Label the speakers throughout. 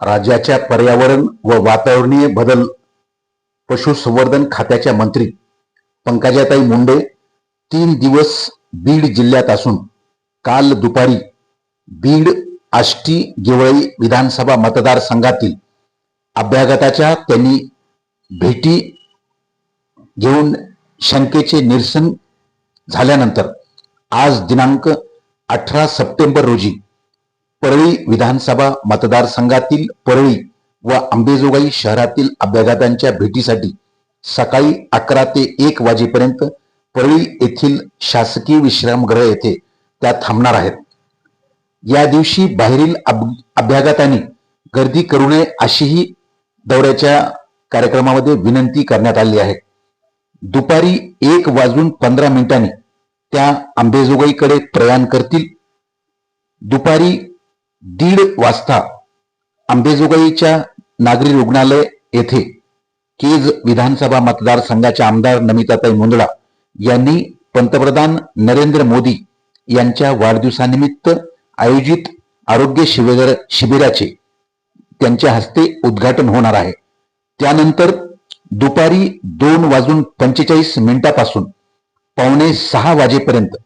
Speaker 1: राज्याच्या पर्यावरण व वातावरणीय बदल पशुसंवर्धन खात्याच्या मंत्री पंकजाताई मुंडे तीन दिवस बीड जिल्ह्यात असून काल दुपारी बीड आष्टी गेवळई विधानसभा मतदारसंघातील अभ्यागताच्या त्यांनी भेटी घेऊन शंकेचे निरसन झाल्यानंतर आज दिनांक अठरा सप्टेंबर रोजी परळी विधानसभा मतदारसंघातील परळी व अंबेजोगाई शहरातील अभ्यागतांच्या भेटीसाठी सकाळी अकरा ते एक वाजेपर्यंत परळी येथील शासकीय विश्रामगृह येथे त्या थांबणार आहेत. या दिवशी बाहेरील अभ्यागतांनी गर्दी करू नये अशीही दौऱ्याच्या कार्यक्रमामध्ये विनंती करण्यात आली आहे. दुपारी एक वाजून पंधरा मिनिटांनी त्या अंबेजोगाईकडे प्रयाण करतील. दुपारी दीड वाजता आंबेजोगाईच्या नागरी रुग्णालय येथे केज विधानसभा मतदारसंघाच्या आमदार नमिताताई मुंदडा यांनी पंतप्रधान नरेंद्र मोदी यांच्या वाढदिवसानिमित्त आयोजित आरोग्य शिबिर शिबिराचे त्यांच्या हस्ते उद्घाटन होणार आहे. त्यानंतर दुपारी दोन वाजून पंचेचाळीस मिनिटापासून पावणे सहा वाजेपर्यंत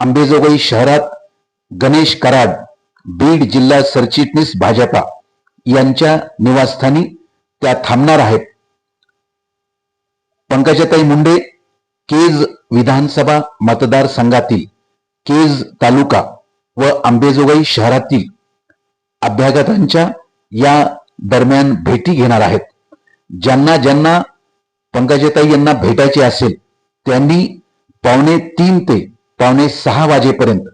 Speaker 1: आंबेजोगाई शहरात गणेश कराड बीड जिल्हा सरचिटणीस भाजपा यांच्या निवासस्थानी त्या थांबणार आहेत. पंकजाताई मुंडे केज विधानसभा मतदारसंघातील केज तालुका व आंबेजोगाई शहरातील अभ्यागतांच्या या दरम्यान भेटी घेणार आहेत. ज्यांना ज्यांना पंकजाताई यांना भेटायचे असेल त्यांनी पावणे तीन ते पावणे सहा वाजेपर्यंत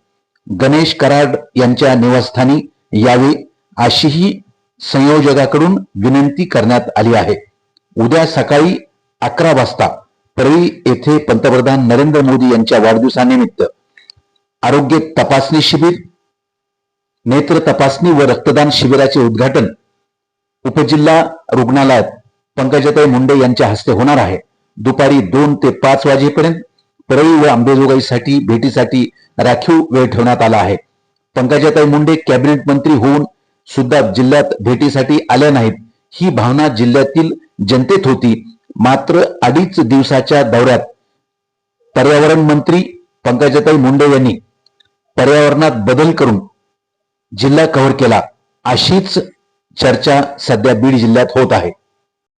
Speaker 1: गणेश कराड यांच्या निवासस्थानी यावे अशीही संयोजकाकडून विनंती करण्यात आली आहे. उद्या सकाळी अकरा वाजता परळी येथे पंतप्रधान नरेंद्र मोदी यांच्या वाढदिवसानिमित्त आरोग्य तपासणी शिबिर नेत्र तपासणी व रक्तदान शिबिराचे उद्घाटन उपजिल्हा रुग्णालयात पंकजाताई मुंडे यांच्या हस्ते होणार आहे. दुपारी दोन ते पाच वाजेपर्यंत परळी व आंबेजोगाईसाठी भेटीसाठी राखीव वेळ ठेवण्यात आला आहे. पंकजाताई मुंडे कॅबिनेट मंत्री होऊन सुद्धा जिल्ह्यात भेटीसाठी आल्या नाहीत. ही भावना जिल्ह्यातील जनतेत होती. मात्र अडीच दिवसाच्या दौऱ्यात पर्यावरण मंत्री पंकजाताई मुंडे यांनी पर्यावरणात बदल करून जिल्हा कव्हर केला. अशीच चर्चा सध्या बीड जिल्ह्यात होत आहे.